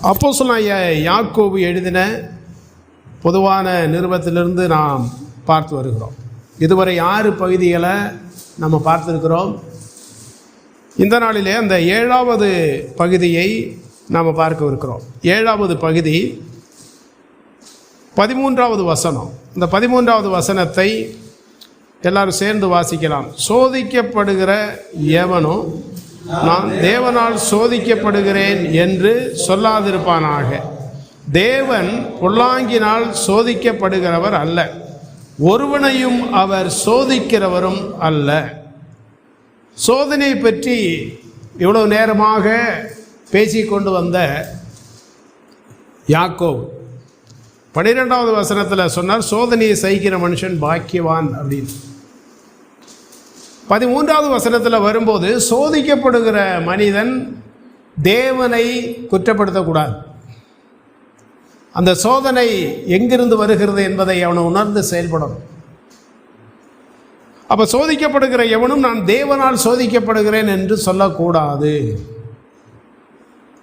அப்போ யாக்கோபு எழுதின பொதுவான நிறுவத்திலிருந்து நாம் பார்த்து வருகிறோம். இதுவரை ஆறு பகுதிகளை நம்ம பார்த்துருக்கிறோம். இந்த நாளிலே அந்த ஏழாவது பகுதியை நாம் பார்க்க இருக்கிறோம். ஏழாவது பகுதி பதிமூன்றாவது வசனம். இந்த பதிமூன்றாவது வசனத்தை எல்லாரும் சேர்ந்து வாசிக்கலாம். சோதிக்கப்படுகிற எவனும் நான் தேவனால் சோதிக்கப்படுகிறேன் என்று சொல்லாதிருப்பானாக. தேவன் பொல்லாங்கினால் சோதிக்கப்படுகிறவர் அல்ல. ஒருவனையும் அவர் சோதிக்கிறவரும் அல்ல. சோதனை பற்றி இவ்வளவு நேரமாக பேசிக்கொண்டு வந்த யாக்கோ பன்னிரெண்டாவது வசனத்தில் சொன்னார் சோதனையை சகிக்கிற மனுஷன் பாக்கியவான் அப்படின்னு. பதிமூன்றாவது வசனத்தில் வரும்போது சோதிக்கப்படுகிற மனிதன் தேவனை குற்றப்படுத்தக்கூடாது. அந்த சோதனை எங்கிருந்து வருகிறது என்பதை அவனை உணர்ந்து செயல்படணும் அப்போ சோதிக்கப்படுகிற எவனும் நான் தேவனால் சோதிக்கப்படுகிறேன் என்று சொல்லக்கூடாது.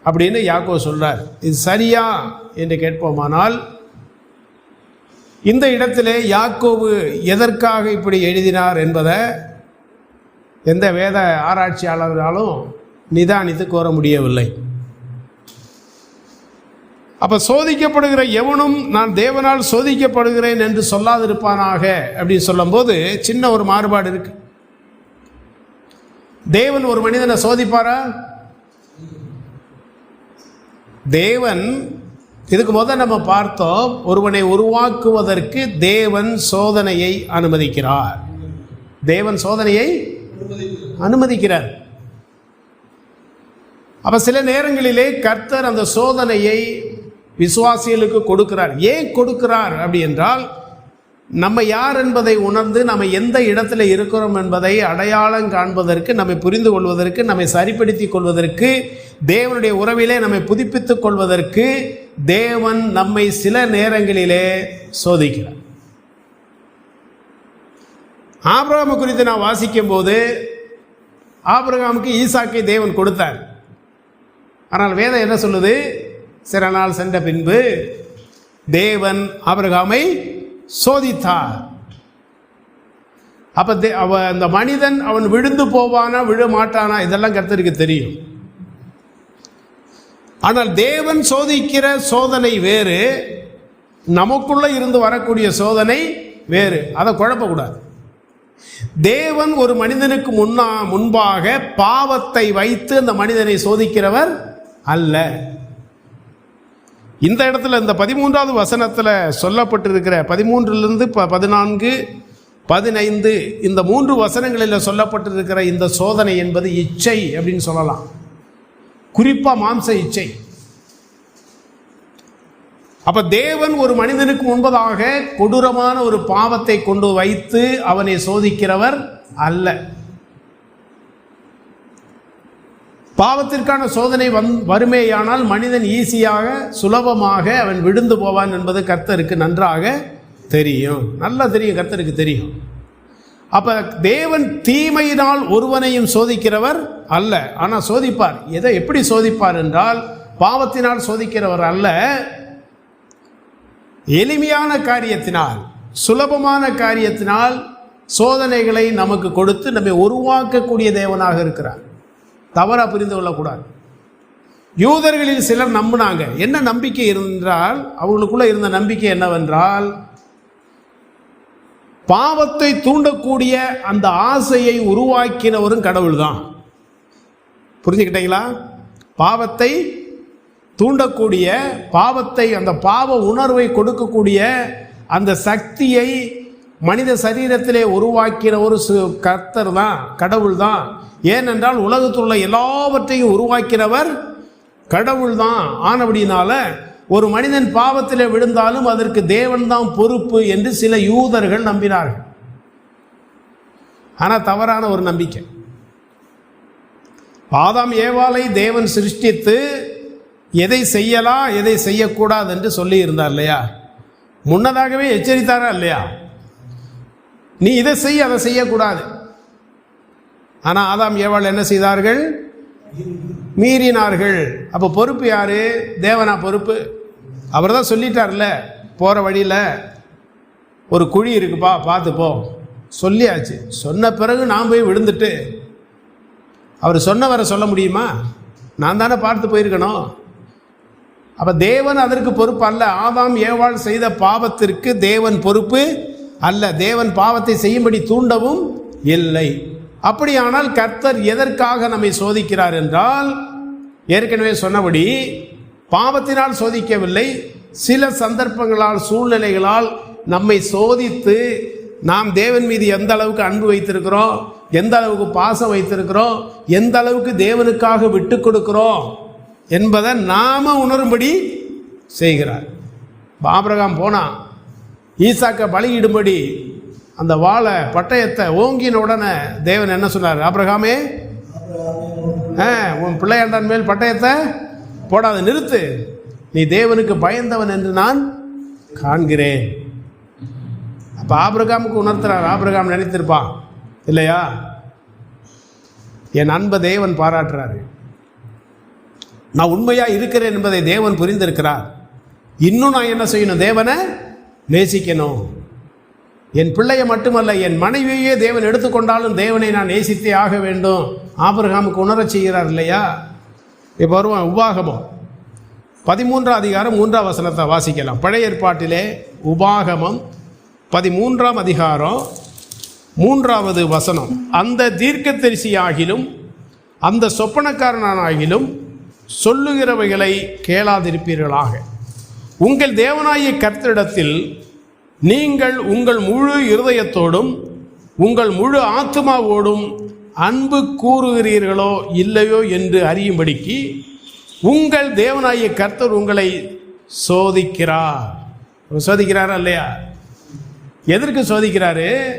அப்படின்னு யாக்கோ சொல்றார். இது சரியா என்று கேட்போமானால் இந்த இடத்திலே யாக்கோவு எதற்காக இப்படி எழுதினார் என்பதை எந்த வேத ஆராய்ச்சியாளர்களாலும் நிதானித்து கோர முடியவில்லை. அப்ப சோதிக்கப்படுகிற எவனும் நான் தேவனால் சோதிக்கப்படுகிறேன் என்று சொல்லாதிருப்பானாக அப்படின்னு சொல்லும்போது சின்ன ஒரு மாறுபாடு இருக்கு. தேவன் ஒரு மனிதனை சோதிப்பாரா? தேவன் இதுக்கு முதல் நம்ம பார்த்தோம் ஒருவனை உருவாக்குவதற்கு தேவன் சோதனையை அனுமதிக்கிறார். தேவன் சோதனையை அனுமதிக்கிறார். அப்ப சில நேரங்களிலே கர்த்தர் அந்த சோதனையை விசுவாசிகளுக்கு கொடுக்கிறார். ஏன் கொடுக்கிறார் அப்படி என்றால் நம்ம யார் என்பதை உணர்ந்து நம்ம எந்த இடத்துல இருக்கிறோம் என்பதை அடையாளம் காண்பதற்கு நம்மை புரிந்து கொள்வதற்கு நம்மை சரிப்படுத்திக் கொள்வதற்கு தேவனுடைய உறவிலே நம்மை புதுப்பித்துக் கொள்வதற்கு தேவன் நம்மை சில நேரங்களிலே சோதிக்கிறார். ஆபிரகாமு குறித்து நான் வாசிக்கும் போது ஆபிரகாமுக்கு ஈசாக்கை தேவன் கொடுத்தார். ஆனால் வேதம் என்ன சொல்லுது? சில நாள் சென்ற பின்பு தேவன் ஆபிரகாமை சோதித்தார். அப்ப தே- அவ அந்த மனிதன் அவன் விழுந்து போவானா விழ மாட்டானா? இதெல்லாம் கருத்தருக்கு தெரியும். ஆனால் தேவன் சோதிக்கிற சோதனை வேறு நமக்குள்ள இருந்து வரக்கூடிய சோதனை வேறு. அதை குழப்பக்கூடாது. தேவன் ஒரு மனிதனுக்கு முன்னா முன்பாக பாவத்தை வைத்து அந்த மனிதனை சோதிக்கிறவர் அல்ல. இந்த இடத்துல இந்த பதிமூன்றாவது வசனத்தில் சொல்லப்பட்டிருக்கிற பதிமூன்றிலிருந்து ப பதினான்கு பதினைந்து இந்த மூன்று வசனங்களில் சொல்லப்பட்டிருக்கிற இந்த சோதனை என்பது இச்சை அப்படின்னு சொல்லலாம். குறிப்பாக மாம்ச இச்சை. அப்ப தேவன் ஒரு மனிதனுக்கு முன்பதாக கொடூரமான ஒரு பாவத்தை கொண்டு வைத்து அவனை சோதிக்கிறவர் அல்ல. பாவத்திற்கான சோதனை வந் வறுமையானால் மனிதன் ஈஸியாக சுலபமாக அவன் விழுந்து போவான் என்பது கர்த்தருக்கு நன்றாக தெரியும். நல்லா தெரியும் கர்த்தருக்கு தெரியும். அப்ப தேவன் தீமையினால் ஒருவனையும் சோதிக்கிறவர் அல்ல. ஆனால் சோதிப்பார். எதை எப்படி சோதிப்பார் என்றால் பாவத்தினால் சோதிக்கிறவர் அல்ல. எளிமையான காரியத்தினால் சுலபமான காரியத்தினால் சோதனைகளை நமக்கு கொடுத்து நம்மை உருவாக்கக்கூடிய தேவனாக இருக்கிறார். தவறாக புரிந்து கொள்ளக்கூடாது. யூதர்களில் சிலர் நம்பினாங்க. என்ன நம்பிக்கை என்றால் அவங்களுக்குள்ள இருந்த நம்பிக்கை என்னவென்றால் பாவத்தை தூண்டக்கூடிய அந்த ஆசையை உருவாக்கினவரும் கடவுள்தான். புரிஞ்சுக்கிட்டீங்களா? பாவத்தை தூண்டக்கூடிய பாவத்தை அந்த பாவ உணர்வை கொடுக்கக்கூடிய அந்த சக்தியை மனித சரீரத்திலே உருவாக்கிற ஒரு சு- கர்த்தர் தான் கடவுள் தான். ஏனென்றால் உலகத்தில் உள்ள எல்லாவற்றையும் உருவாக்கினவர் கடவுள் தான். ஆனபடினால ஒரு மனிதன் பாவத்தில் விழுந்தாலும் அதற்கு தேவன் தான் பொறுப்பு என்று சில யூதர்கள் நம்பினார்கள். ஆனால் தவறான ஒரு நம்பிக்கை. ஆதாம் ஏவாலை தேவன் சிருஷ்டித்து எதை செய்யலாம் எதை செய்யக்கூடாது என்று சொல்லி இருந்தார் இல்லையா? முன்னதாகவே எச்சரித்தாரா இல்லையா? நீ இதை செய் அதை செய்யக்கூடாது. ஆனால் ஆதாம் ஏவாள் என்ன செய்தார்கள்? மீறினார்கள். அப்போ பொறுப்பு யாரு? தேவனா பொறுப்பு? அவர் தான் சொல்லிட்டார்ல போகிற வழியில். ஒரு குழி இருக்குப்பா பார்த்துப்போ சொல்லியாச்சு. சொன்ன பிறகு நான் போய் விழுந்துட்டு. அவர் சொன்னவரை சொல்ல முடியுமா? நான் தானே பார்த்து போயிருக்கணும். அப்போ தேவன் அதற்கு பொறுப்பு அல்ல. ஆதாம் ஏவாள் செய்த பாவத்திற்கு தேவன் பொறுப்பு அல்ல. தேவன் பாவத்தை செய்யும்படி தூண்டவும் இல்லை. அப்படியானால் கர்த்தர் எதற்காக நம்மை சோதிக்கிறார் என்றால் ஏற்கனவே சொன்னபடி பாவத்தினால் சோதிக்கவில்லை. சில சந்தர்ப்பங்களால் சூழ்நிலைகளால் நம்மை சோதித்து நாம் தேவன் மீது எந்த அளவுக்கு அன்பு வைத்திருக்கிறோம் எந்த அளவுக்கு பாசம் வைத்திருக்கிறோம் எந்த அளவுக்கு தேவனுக்காக விட்டு கொடுக்கிறோம் என்பதை நாம உணரும்படி செய்கிறார். இப்ப ஆபிரகாம் போனான் ஈசாக்க பலியிடும்படி அந்த வாழை பட்டயத்தை ஓங்கின உடனே தேவன் என்ன சொன்னார்? ஆபிரகாமே ஆ, உன் பிள்ளையாண்டான் மேல் பட்டயத்தை போடாத நிறுத்து. நீ தேவனுக்கு பயந்தவன் என்று நான் காண்கிறேன். அப்போ ஆபிரகாமுக்கு உணர்த்துறார். ஆபிரகாம் நினைத்திருப்பான் இல்லையா? என் அன்பை தேவன் பாராட்டுறாரு. நான் உண்மையாக இருக்கிறேன் என்பதை தேவன் புரிந்திருக்கிறார். இன்னும் நான் என்ன செய்யணும்? தேவனை நேசிக்கணும். என் பிள்ளையை மட்டுமல்ல என் மனைவியையே தேவன் எடுத்துக்கொண்டாலும் தேவனை நான் நேசித்தே ஆக வேண்டும். ஆபிரகாமுக்கு உணரச் செய்கிறார் இல்லையா? இப்போ வருவான் உபாகமம். பதிமூன்றாம் அதிகாரம் மூன்றாம் வசனத்தை வாசிக்கலாம். பழைய ஏற்பாட்டிலே உபாகமம் பதிமூன்றாம் அதிகாரம் மூன்றாவது வசனம். அந்த தீர்க்கதரிசியாகிலும் அந்த சொப்பனக்காரனானாகிலும் சொல்லுகிறவைகளை கேளாதிருப்பீர்களாக. உங்கள் தேவனாகிய கர்த்தரிடத்தில் நீங்கள் உங்கள் முழு இருதயத்தோடும் உங்கள் முழு ஆத்மாவோடும் அன்பு கூறுகிறீர்களோ இல்லையோ என்று அறியும்படிக்கு உங்கள் தேவனாய கர்த்தர் உங்களை சோதிக்கிறார். சோதிக்கிறாரா இல்லையா? எதற்கு சோதிக்கிறாரு?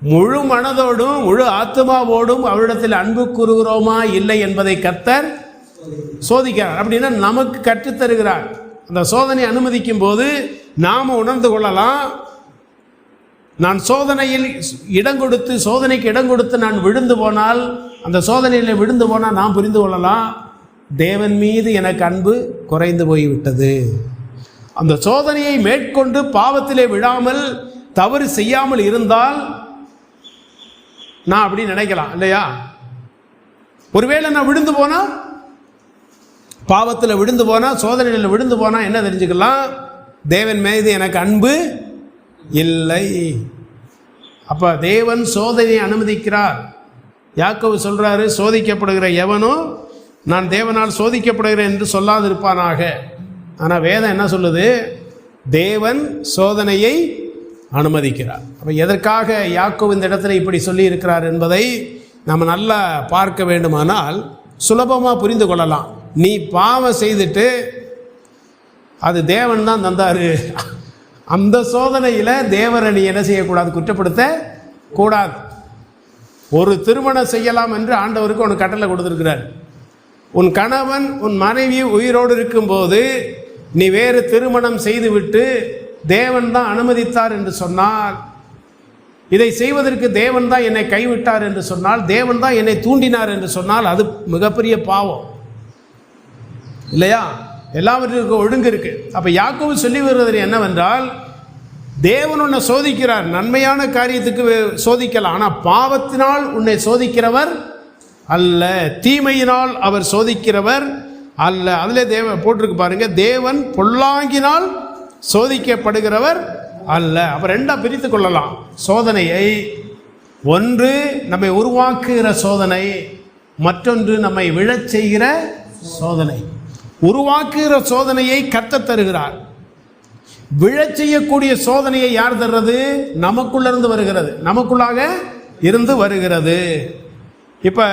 முழு மனதோடும் முழு ஆத்மாவோடும் அவரிடத்தில் அன்பு கூறுகிறோமா இல்லை என்பதை கர்த்தர் சோதிக்கிறார். அப்படின்னா நமக்கு கற்றுத் தருகிறார் அந்த சோதனை அனுமதிக்கும் போது நாம் உணர்ந்து கொள்ளலாம். நான் சோதனையில் இடம் கொடுத்து சோதனைக்கு இடம் கொடுத்து நான் விழுந்து போனால் அந்த சோதனையில் விழுந்து போனால் நாம் புரிந்து கொள்ளலாம். தேவன் மீது எனக்கு அன்பு குறைந்து போய்விட்டது. அந்த சோதனையை மேற்கொண்டு பாவத்திலே விழாமல் தவறு செய்யாமல் இருந்தால் நான் அப்படி நினைக்கலாம் இல்லையா? ஒருவேளை நான் விழுந்து போனால் பாவத்தில் விழுந்து போனால் சோதனையில் விழுந்து போனால் என்ன தெரிஞ்சுக்கலாம்? தேவன் மீது எனக்கு அன்பு இல்லை. அப்போ தேவன் சோதனையை அனுமதிக்கிறார். யாக்கவு சொல்கிறாரு சோதிக்கப்படுகிற எவனோ நான் தேவனால் சோதிக்கப்படுகிறேன் என்று சொல்லாதிருப்பானாக. ஆனால் வேதம் என்ன சொல்லுது? தேவன் சோதனையை அனுமதிக்கிறார். அப்போ எதற்காக யாக்கோ இந்த இடத்துல இப்படி சொல்லி இருக்கிறார் என்பதை நம்ம நல்லா பார்க்க வேண்டுமானால் சுலபமாக புரிந்து கொள்ளலாம். நீ பாவம் செய்துட்டு அது தேவன் தான் தந்தாரு. அந்த சோதனையில் தேவரை நீ என்ன செய்யக்கூடாது? குற்றப்படுத்த கூடாது. ஒரு திருமணம் செய்யலாம் என்று ஆண்டவருக்கு உனக்கு கட்டளை கொடுத்துருக்கிறார். உன் கணவன் உன் மனைவி உயிரோடு இருக்கும்போது நீ வேறு திருமணம் செய்துவிட்டு தேவன் தான் அனுமதித்தார் என்று சொன்னால் இதை செய்வதற்கு தேவன் தான் என்னை கைவிட்டார் என்று சொன்னால் தேவன் தான் என்னை தூண்டினார் என்று சொன்னால் அது மிகப்பெரிய பாவம். இல்லையா? எல்லாவற்றிற்கும் ஒழுங்கு இருக்கு. அப்ப யாக்கோவு சொல்லி வருவது என்னவென்றால் தேவன் உன்னை சோதிக்கிறார். நன்மையான காரியத்துக்கு சோதிக்கலாம். ஆனால் பாவத்தினால் உன்னை சோதிக்கிறவர் அல்ல. தீமையினால் அவர் சோதிக்கிறவர் அல்ல. அதிலே தேவ போட்டிருக்கு பாருங்க. தேவன் பொல்லாங்கினால் சோதிக்கப்படுகிறவர் அல்ல. அப்போ ரெண்டாக பிரித்து கொள்ளலாம். சோதனையை ஒன்று நம்மை உருவாக்குகிற சோதனை மற்றொன்று நம்மை விழச் செய்கிற சோதனை. உருவாக்குகிற சோதனையை கத்த தருகிறார். விழச் செய்யக்கூடிய சோதனையை யார் தர்றது? நமக்குள்ள இருந்து வருகிறது. நமக்குள்ளாக இருந்து வருகிறது. இப்ப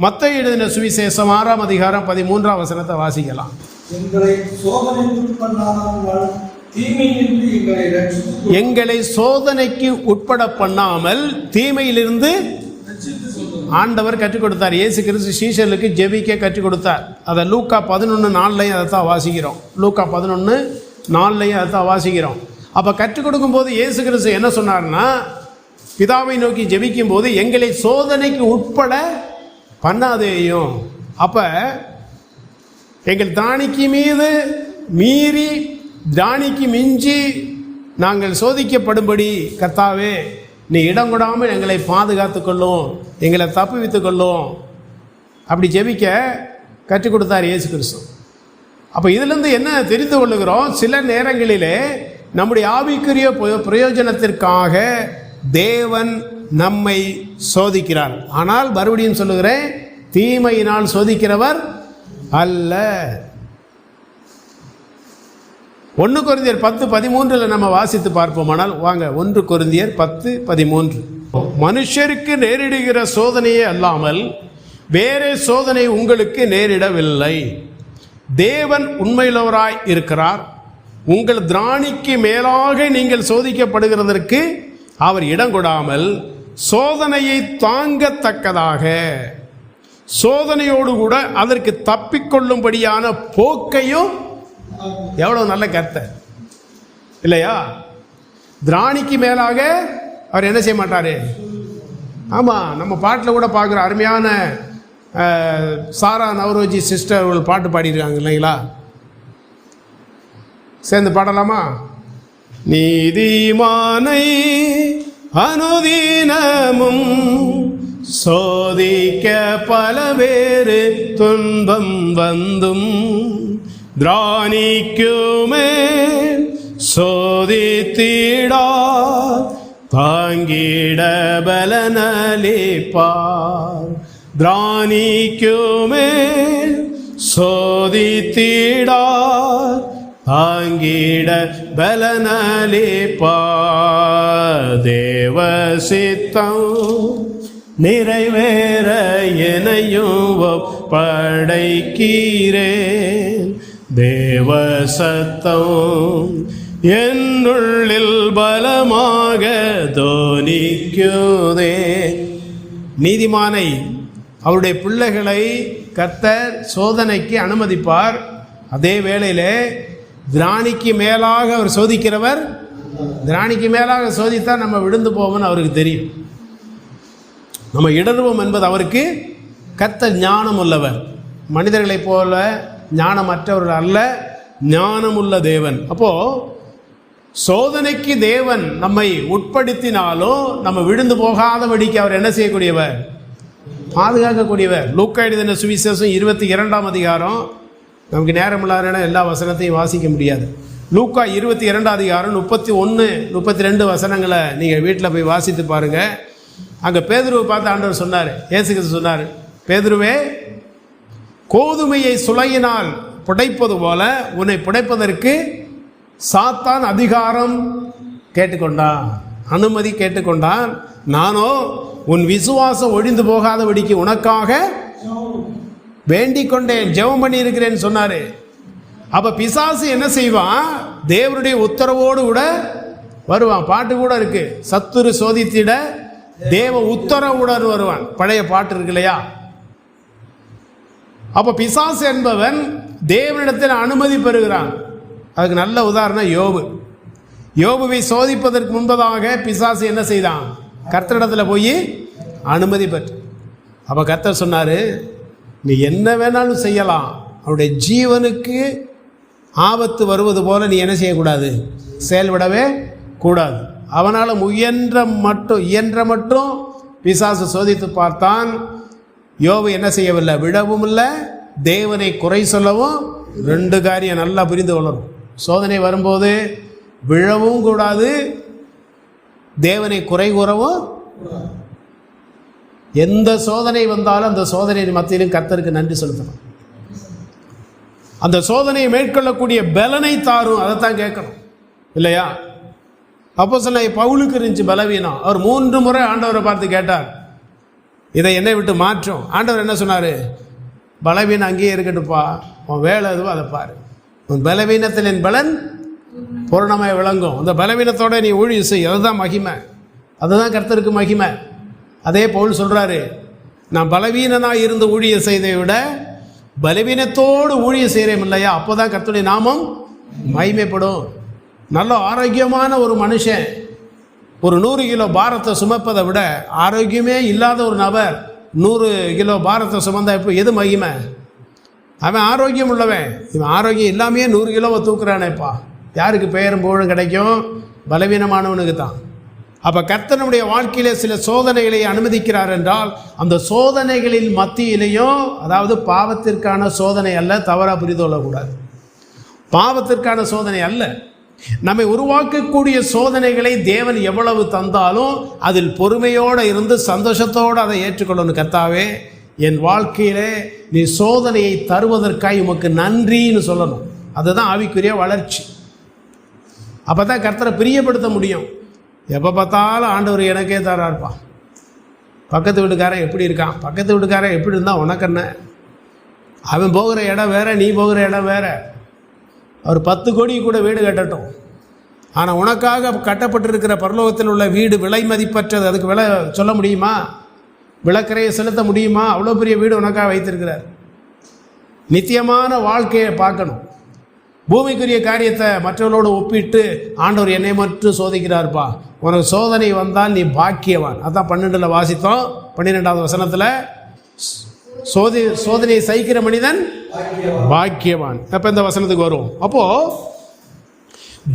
மத்த எழுதின சுவிசேஷம் ஆறாம் அதிகாரம் பதிமூன்றாம் வசனத்தை வாசிக்கலாம். எங்களை சோதனைக்கு உட்பட பண்ணாமல் தீமையிலிருந்து ஆண்டவர் கற்றுக் கொடுத்தார் இயேசு கிறிஸ்து சீஷர்களுக்கு ஜெபிக்க கற்றுக் கொடுத்தார் அதை லூக்கா பதினொன்று நாலுலையும் அதை தான் வாசிக்கிறோம். லூக்கா பதினொன்று நாலுலையும் அதை தான் வாசிக்கிறோம். அப்போ கற்றுக் கொடுக்கும்போது இயேசு கிறிஸ்து என்ன சொன்னார்னா பிதாவை நோக்கி ஜெபிக்கும் போது எங்களை சோதனைக்கு உட்பட பண்ணாதேயும். அப்போ எங்கள் தானிக்கு மீது மீறி தானிக்கு மிஞ்சி நாங்கள் சோதிக்கப்படும்படி கத்தாவே நீ இடம் கூடாமல் எங்களை பாதுகாத்து கொள்ளும் எங்களை தப்புவித்துக் கொள்ளும். அப்படி ஜெபிக்க கற்றுக் கொடுத்தார் இயேசு கிறிஸ்து. அப்போ இதிலிருந்து என்ன தெரிந்து கொள்ளுகிறோம்? சில நேரங்களிலே நம்முடைய ஆவிக்குரிய பிரயோஜனத்திற்காக தேவன் நம்மை சோதிக்கிறார். ஆனால் மறுபடியும் சொல்லுகிறேன் தீமையினால் சோதிக்கிறவர் அல்ல. ஒன்று குருந்தியர் பத்து பதிமூன்றில் நம்ம வாசித்து பார்ப்போமானால் வாங்க ஒன்று குருந்தியர் பத்து பதிமூன்று. மனுஷருக்கு நேரிடுகிற சோதனையே அல்லாமல் வேறே சோதனை உங்களுக்கு நேரிடவில்லை. தேவன் உண்மையுள்ளவராய் இருக்கிறார். உங்கள் திராணிக்கு மேலாக நீங்கள் சோதிக்கப்படுகிறதற்கு அவர் இடம் கொடாமல் சோதனையை தாங்கத்தக்கதாக சோதனையோடு கூட அதற்கு தப்பிக்கொள்ளும்படியான போக்கையும் எவ்வளவு நல்ல கர்த்தர் இல்லையா? திராணிக்கு மேலாக அவர் என்ன செய்ய மாட்டாரு? ஆமா நம்ம பாட்டில் கூட பார்க்குற அருமையான அஹ், சாரா நவரோஜி சிஸ்டர் ஒரு பாட்டு பாடியிருக்காங்க இல்லைங்களா? சேர்ந்து பாடலாமா? நீதிமானை அனுதீனமும் சோதிக்க பல வேறு துன்பம் வந்தும் திராணிக்குமே சோதித்தீடா தாங்கிட பலனளிப்பார் திராணிக்குமே சோதித்தீடா தாங்கிட பலனளிப்பார் தேவ சித்தம் நிறைவேற எனையும் படைக்கீரே தேவசத்தம் என்னுள்ளில் பலமாக தோனிக்குதே நீதிமானை அவருடைய பிள்ளைகளை கர்த்தர் சோதனைக்கு அனுமதிப்பார். அதே வேளையிலே திராணிக்கு மேலாக அவர் சோதிக்கிறவர் திராணிக்கு மேலாக சோதித்தால் நம்ம விழுந்து போவோம்னு அவருக்கு தெரியும். நம்ம இடருவோம் என்பது அவருக்கு கத்த ஞானம் உள்ளவர் மனிதர்களைப் போல ஞானமற்றவர்கள் அல்ல ஞானமுள்ள தேவன். அப்போ சோதனைக்கு தேவன் நம்மை உட்படுத்தினாலும் நம்ம விழுந்து போகாதபடிக்கு அவர் என்ன செய்யக்கூடியவர்? பாதுகாக்கக்கூடியவர். லூக்கா சுவிசேஷம் இருபத்தி இரண்டாம் அதிகாரம். நமக்கு நேரம் இல்லாதன எல்லா வசனத்தையும் வாசிக்க முடியாது. லூக்கா இருபத்தி இரண்டாம் அதிகாரம் முப்பத்தி ஒன்று முப்பத்தி ரெண்டு வசனங்களை நீங்கள் வீட்டில் போய் வாசித்து பாருங்க. அங்கே பேதுருவை பார்த்து ஆண்டவர் சொன்னார் ஏசுகிறது சொன்னார் பேதுருவே கோதுமையை சுளையினால் புடைப்பது போல உன்னை புடைப்பதற்கு சாத்தான் அதிகாரம் கேட்டுக்கொண்டான். அனுமதி கேட்டுக்கொண்டான். நானோ உன் விசுவாசம் ஒழிந்து போகாதபடிக்கு உனக்காக வேண்டிக் கொண்டேன் ஜெபம் பண்ணி இருக்கிறேன்னு சொன்னாரு. அப்ப பிசாசு என்ன செய்வான்? தேவனுடைய உத்தரவோடு கூட வருவான். பாட்டு கூட இருக்கு. சத்துரு சோதித்திட தேவ உத்தரவுடன் வருவான். பழைய பாட்டு இருக்கு இல்லையா? அப்போ பிசாசு என்பவன் தேவனிடத்தில் அனுமதி பெறுகிறான். அதுக்கு நல்ல உதாரணம் யோபு. யோபுவை சோதிப்பதற்கு முன்பதாக பிசாசு என்ன செய்தான்? கர்த்தரிடத்தில் போய் அனுமதி பெற்று. அப்போ கர்த்தர் சொன்னாரு நீ என்ன வேணாலும் செய்யலாம். அவருடைய ஜீவனுக்கு ஆபத்து வருவது போல நீ என்ன செய்யக்கூடாது? செயல்படவே கூடாது. அவனால் முயன்ற மட்டும் இயன்ற மட்டும் பிசாசு சோதித்து பார்த்தான். யோபு என்ன செய்யவில்லை? விடவும் இல்லை தேவனை குறை சொல்லவும் ரெண்டு காரியம் நல்லா புரிந்து கொள்ளணும். சோதனை வரும்போது விழவும் கூடாது தேவனை குறை கூறவும் எந்த சோதனை வந்தாலும் அந்த சோதனையின் மத்தியிலும் கர்த்தருக்கு நன்றி செலுத்தணும். அந்த சோதனையை மேற்கொள்ளக்கூடிய பலனை தாரும் அதைத்தான் கேட்கணும். இல்லையா? அப்போ சொன்ன பவுலுக்கு இருந்துச்சு பலவீனம். அவர் மூன்று முறை ஆண்டவரை பார்த்து கேட்டார். இதை என்னை விட்டு மாற்றும். ஆண்டவர் என்ன சொன்னார்? பலவீனம் அங்கேயே இருக்கட்டும்ப்பா. உன் வேலை எதுவோ அதை பாரு. உன் பலவீனத்தில் என் பலன் பூரணமாக விளங்கும். அந்த பலவீனத்தோட நீ ஊழியம் செய். அதுதான் மகிமை. அதுதான் கர்த்தருக்கு மகிமை. அதே போல் சொல்கிறாரு நான் பலவீனனாக இருந்து ஊழியம் செய்ததை விட பலவீனத்தோடு ஊழியம் செய்கிறேன் இல்லையா? அப்போதான் கர்த்தருடைய நாமம் மகிமைப்படும். நல்ல ஆரோக்கியமான ஒரு மனுஷன். ஒரு நூறு கிலோ பாரத்தை சுமப்பதை விட ஆரோக்கியமே இல்லாத ஒரு நபர் நூறு கிலோ பாரத்தை சுமந்தா இப்போ எது மகிமை? அவன் ஆரோக்கியம் உள்ளவன். இவன் ஆரோக்கியம் இல்லாமையே நூறு கிலோவை தூக்குறானேப்பா யாருக்கு பெயரும் புகழும் கிடைக்கும்? பலவீனமானவனுக்கு தான். அப்போ கர்த்தனுடைய வாழ்க்கையிலே சில சோதனைகளை அனுமதிக்கிறார் என்றால் அந்த சோதனைகளின் மத்தியிலையும் அதாவது பாவத்திற்கான சோதனை அல்ல தவறாக புரிந்து கொள்ளக்கூடாது. பாவத்திற்கான சோதனை அல்ல. நம்மை உருவாக்கக்கூடிய சோதனைகளை தேவன் எவ்வளவு தந்தாலும் அதில் பொறுமையோடு இருந்து சந்தோஷத்தோடு அதை ஏற்றுக்கொள்ளணும். கத்தாவே என் வாழ்க்கையிலே நீ சோதனையை தருவதற்காக உமக்கு நன்றின்னு சொல்லணும். அதுதான் ஆவிக்குரிய வளர்ச்சி. அப்போ தான் கர்த்தரை பிரியப்படுத்த முடியும். எப்போ பார்த்தாலும் ஆண்டவர் எனக்கே தராருப்பா. பக்கத்து வீட்டுக்காரன் எப்படி இருக்கான்? பக்கத்து வீட்டுக்காரன் எப்படி இருந்தால் உனக்கு என்ன? அவன் போகிற இடம் வேற நீ போகிற இடம் வேறு. அவர் பத்து கோடி கூட வீடு கட்டட்டும். ஆனால் உனக்காக கட்டப்பட்டிருக்கிற பரலோகத்தில் உள்ள வீடு விலை மதிப்பற்றது அதுக்கு விலை சொல்ல முடியுமா? விளக்கரையை செலுத்த முடியுமா? அவ்வளோ பெரிய வீடு உனக்காக வைத்திருக்கிறார். நித்தியமான வாழ்க்கையை பார்க்கணும். பூமிக்குரிய காரியத்தை மற்றவர்களோடு ஒப்பிட்டு ஆண்டவர் என்னை மட்டும் சோதிக்கிறார்ப்பா. உனக்கு சோதனை வந்தால் நீ பாக்கியவான். அதான் பன்னெண்டில் வாசித்தோம். பன்னிரெண்டாவது வசனத்தில் சோதி சோதனையை சகிக்கிற மனிதன் பாக்கியவான். அப்போ இந்த வசனத்துக்கு வரும் அப்போ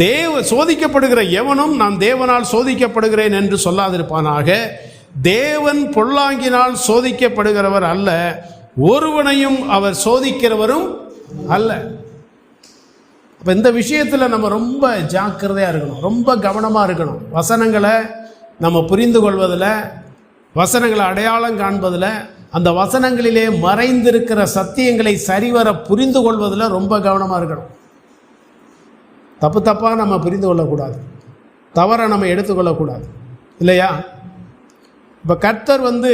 தேவ சோதிக்கப்படுகிற எவனும் நான் தேவனால் சோதிக்கப்படுகிறேன் என்று சொல்லாதிருப்பானாக தேவன் பொல்லாங்கினால் சோதிக்கப்படுகிறவர் அல்ல ஒருவனையும் அவர் சோதிக்கிறவரும் அல்ல. அப்போ இந்த விஷயத்தில் நம்ம ரொம்ப ஜாக்கிரதையாக இருக்கணும் ரொம்ப கவனமாக இருக்கணும். வசனங்களை நம்ம புரிந்து கொள்வதில் வசனங்களை அடையாளம் காண்பதில் அந்த வசனங்களிலே மறைந்திருக்கிற சத்தியங்களை சரிவர புரிந்து கொள்வதில் ரொம்ப கவனமாக இருக்கணும். தப்பு தப்பாக நம்ம புரிந்து கொள்ளக்கூடாது. தவறை நம்ம எடுத்துக்கொள்ளக்கூடாது. இல்லையா? இப்போ கர்த்தர் வந்து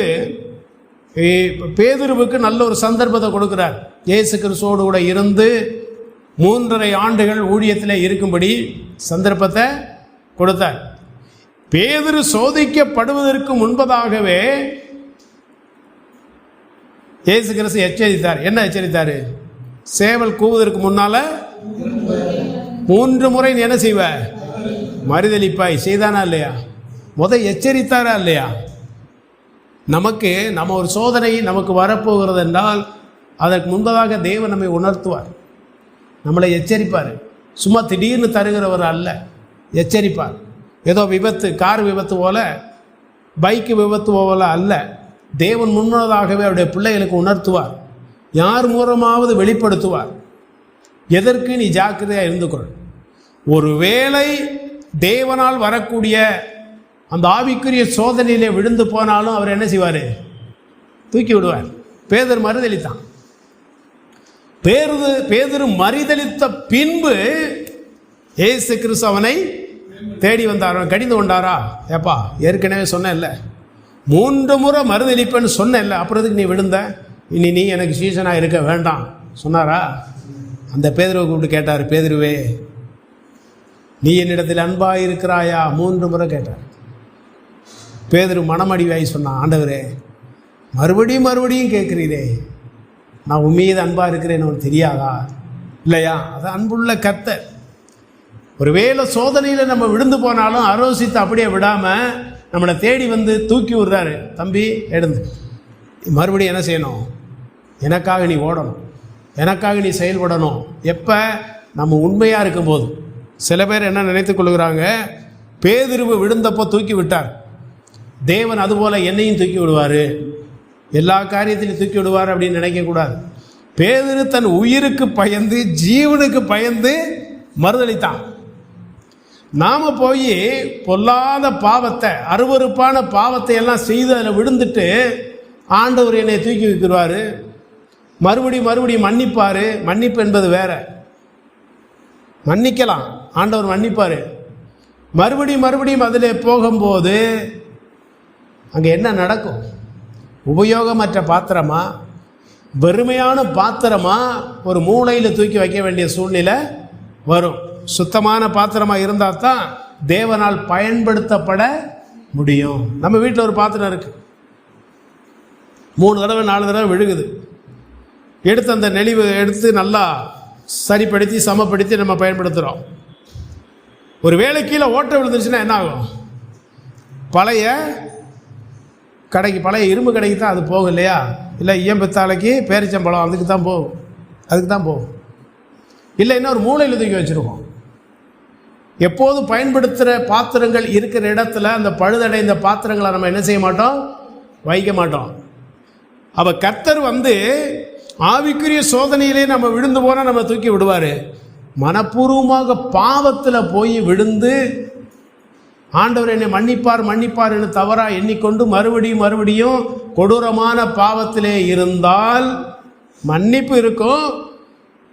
பேதுருவுக்கு நல்ல ஒரு சந்தர்ப்பத்தை கொடுக்குறார். இயேசு கிறிஸ்துவோடு கூட இருந்து மூன்றரை ஆண்டுகள் ஊழியத்தில் இருக்கும்படி சந்தர்ப்பத்தை கொடுத்தார். பேதுரு சோதிக்கப்படுவதற்கு முன்பதாகவே இயேசு கிறிஸ்து எச்சரித்தார். என்ன எச்சரித்தார்? சேவல் கூவுவதற்கு முன்னால் மூன்று முறை நீ என்ன செய்வ? மறுதளிப்பாய் செய்தானா இல்லையா? முத எச்சரித்தாரா இல்லையா? நமக்கு நம்ம ஒரு சோதனை நமக்கு வரப்போகிறது என்றால் அதற்கு முன்பதாக தேவன் நம்மை உணர்த்துவார். நம்மளை எச்சரிப்பார். சும்மா திடீர்னு தருகிறவர் அல்ல. எச்சரிப்பார். ஏதோ விபத்து கார் விபத்து போல பைக்கு விபத்து போல அல்ல. தேவன் முன்னதாகவே அவருடைய பிள்ளைகளுக்கு உணர்த்துவார். யார் மூலமாவது வெளிப்படுத்துவார். எதற்கு நீ ஜாக்கிரதையாக இருந்து கொள் ஒருவேளை தேவனால் வரக்கூடிய அந்த ஆவிக்குரிய சோதனையிலே விழுந்து போனாலும் அவர் என்ன செய்வார்? தூக்கி விடுவார். பேதர் மறுதளித்தான் பேருது பேதர் மறுதளித்த பின்பு ஏசு கிறிஸ்து அவனை தேடி வந்தார். அவன் கடிந்து கொண்டாரா? ஏப்பா ஏற்கனவே சொன்னேன்ல. மூன்று முறை மறுதளிப்பேன்னு சொன்னேன்ல அப்புறத்துக்கு நீ விழுந்த? இனி நீ எனக்கு சீசனாக இருக்க வேண்டாம். சொன்னாரா? அந்த பேதுருவை கூப்பிட்டு கேட்டார் பேதுருவே நீ என்னிடத்தில் அன்பாக இருக்கிறாயா? மூன்று முறை கேட்டார். பேதுரு மனமடிவாய் சொன்னான் ஆண்டவரே மறுபடியும் மறுபடியும் கேட்குறீரே. நான் உன் அன்பாக இருக்கிறேன்னு உனக்கு தெரியாதா? இல்லையா? அது அன்புள்ள கத்தை ஒருவேளை சோதனையில் நம்ம விழுந்து போனாலும் ஆலோசித்து அப்படியே விடாமல் நம்மளை தேடி வந்து தூக்கி விடுறாரு. தம்பி எழுந்து. மறுபடியும் என்ன செய்யணும்? எனக்காக நீ ஓடணும். எனக்காக நீ செயல்படணும். எப்போ? நம்ம உண்மையாக இருக்கும்போது. சில பேர் என்ன நினைத்து கொள்கிறாங்க? பேதிருவு விழுந்தப்போ தூக்கி விட்டார். தேவன் அதுபோல் என்னையும் தூக்கி விடுவார். எல்லா காரியத்திலையும் தூக்கி விடுவார் அப்படின்னு நினைக்கக்கூடாது பேதிரு தன் உயிருக்கு பயந்து ஜீவனுக்கு பயந்து மறுதளித்தான் நாம் போய் பொல்லாத பாவத்தை அருவருப்பான பாவத்தை எல்லாம் செய்து அதில் விழுந்துட்டு ஆண்டவர் என்னை தூக்கி வைக்கிறார். மறுபடி மறுபடி மன்னிப்பார். மன்னிப்பு என்பது வேற. மன்னிக்கலாம். ஆண்டவர் மன்னிப்பார். மறுபடியும் மறுபடியும் அதில் போகும்போது அங்கே என்ன நடக்கும்? உபயோகமற்ற பாத்திரமா? வெறுமையான பாத்திரமா ஒரு மூளையில் தூக்கி வைக்க வேண்டிய சூழ்நிலை வரும். சுத்தமான பாத்திரமாக இருந்தால் தான் தேவனால் பயன்படுத்தப்பட முடியும். நம்ம வீட்டில் ஒரு பாத்திரம் இருக்குது மூணு தடவை நாலு தடவை விழுகுது. எடுத்து அந்த நெளிவு எடுத்து நல்லா சரிப்படுத்தி சமப்படுத்தி நம்ம பயன்படுத்துகிறோம் ஒரு வேளை கீழே ஓட்டை விழுந்துருச்சுன்னா என்ன ஆகும்? பழைய கடைக்கு பழைய இரும்பு கடைக்கு தான் அது போகும் இல்லையா? இல்லை ஈயம்பித்தாளைக்கு பேரிச்சம்பழம் அதுக்கு தான் போகும். அதுக்கு தான் போகும். இல்லை இன்னொரு மூலையில் தூக்கி வச்சுருக்கோம். எப்போதும் பயன்படுத்துகிற பாத்திரங்கள் இருக்கிற இடத்துல அந்த பழுதடைந்த பாத்திரங்களை நம்ம என்ன செய்ய மாட்டோம்? வைக்க மாட்டோம். அப்போ கர்த்தர் வந்து ஆவிக்குரிய சோதனையிலே நம்ம விழுந்து போனால் நம்ம தூக்கி விடுவார். மனப்பூர்வமாக பாவத்தில் போய் விழுந்து ஆண்டவர் என்னை மன்னிப்பார் மன்னிப்பார் என்று தவறாக எண்ணிக்கொண்டு மறுபடியும் மறுபடியும் கொடூரமான பாவத்திலே இருந்தால் மன்னிப்பு இருக்கும்.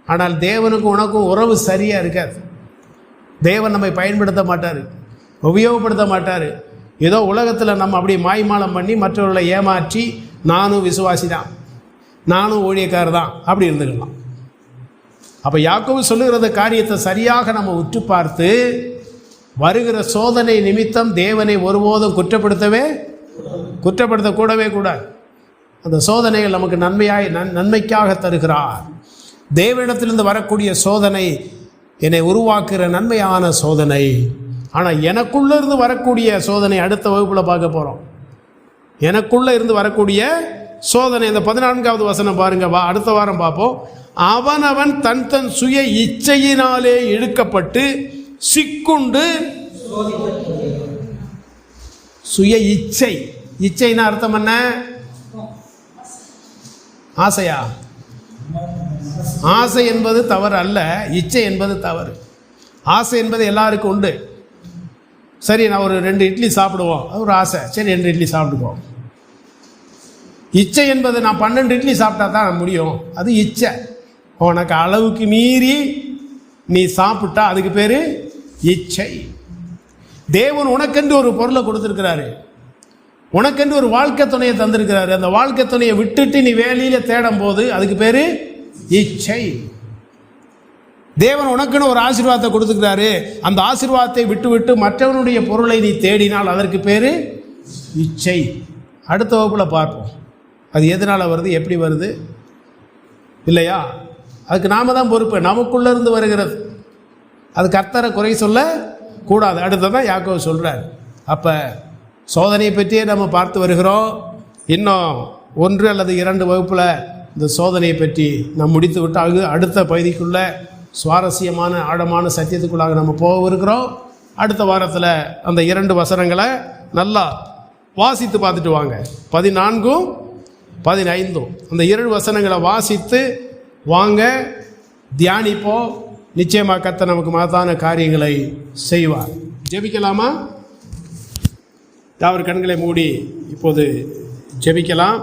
ஆனால் தேவனுக்கும் உனக்கும் உறவு சரியாக இருக்காது. தேவன் நம்மை பயன்படுத்த மாட்டார் உபயோகப்படுத்த மாட்டார். ஏதோ உலகத்தில் நம்ம அப்படி மாய்மாலம் பண்ணி மற்றவர்களை ஏமாற்றி நானும் விசுவாசி தான் நானும் ஊழியக்காரர் தான் அப்படி இருந்துக்கலாம். அப்போ யாக்கோவு சொல்லுகிறத காரியத்தை சரியாக நம்ம உற்று பார்த்து வருகிற சோதனை நிமித்தம் தேவனை ஒருபோதும் குற்றப்படுத்தவே குற்றப்படுத்த கூடவே கூடாது. அந்த சோதனைகள் நமக்கு நன்மையாய் நன் நன்மைக்காக தருகிறார். தேவனிடத்திலிருந்து வரக்கூடிய சோதனை என்னை உருவாக்குகிற நன்மையான சோதனை. ஆனால் எனக்குள்ளேருந்து வரக்கூடிய சோதனை அடுத்த வகுப்பில் பார்க்க போகிறோம் எனக்குள்ளே இருந்து வரக்கூடிய சோதனை இந்த பதினான்காவது வசனம் பாருங்க வா அடுத்த வாரம் பார்ப்போம். அவனவன் தன் தன் சுய இச்சையினாலே இழுக்கப்பட்டு சிக்குண்டு சுய இச்சை. இச்சைன்னா அர்த்தம் என்ன? ஆசையா? ஆசை என்பது தவறு அல்ல இச்சை என்பது தவறு. ஆசை என்பது எல்லாருக்கும் உண்டு. சரி நான் ஒரு ரெண்டு இட்லி சாப்பிடுவோம். அது ஒரு ஆசை. சரி ரெண்டு இட்லி சாப்பிடுவோம் இச்சை என்பது நான் பன்னெண்டு இட்லி சாப்பிட்டா தான் முடியும். அது இச்சை. உனக்கு அளவுக்கு மீறி நீ சாப்பிட்டா அதுக்கு பேர் இச்சை. தேவன் உனக்கென்று ஒரு பொருளை கொடுத்துருக்கிறாரு. உனக்கென்று ஒரு வாழ்க்கை துணையை தந்திருக்கிறாரு. அந்த வாழ்க்கை துணையை விட்டுட்டு நீ வேலையில் தேடும் போது அதுக்கு பேர் இச்சை. தேவன் உனக்குன்னு ஒரு ஆசீர்வாதத்தை கொடுத்துக்கிறாரு. அந்த ஆசீர்வாதத்தை விட்டுவிட்டு மற்றவனுடைய பொருளை நீ தேடினால் அதற்கு பேர் இச்சை. அடுத்த வகுப்பில் பார்ப்போம். அது எதனால் வருது எப்படி வருது? இல்லையா? அதுக்கு நாம தான் பொறுப்பு. நமக்குள்ளேருந்து வருகிறது. அது கர்த்தரை குறை சொல்ல கூடாது. அடுத்ததான் யாக்கோ சொல்கிறார் அப்போ சோதனையை பற்றியே நம்ம பார்த்து வருகிறோம். இன்னும் ஒன்று அல்லது இரண்டு வகுப்பில் இந்த சோதனையை பற்றி நாம் முடித்து விட்டால் அடுத்த பகுதிக்குள்ளே சுவாரஸ்யமான ஆழமான சத்தியத்துக்குள்ளாக நம்ம போக இருக்கிறோம் அடுத்த வாரத்தில் அந்த இரண்டு வசனங்களை நல்லா வாசித்து பார்த்துட்டு வாங்க. பதினான்கும் பதினைந்தும். அந்த இரண்டு வசனங்களை வாசித்து வாங்க தியானிப்போம். நிச்சயமாக கத்த நமக்கு மகத்தான காரியங்களை செய்வார். ஜெபிக்கலாமா? அவர் கண்களை மூடி இப்போது ஜெபிக்கலாம்.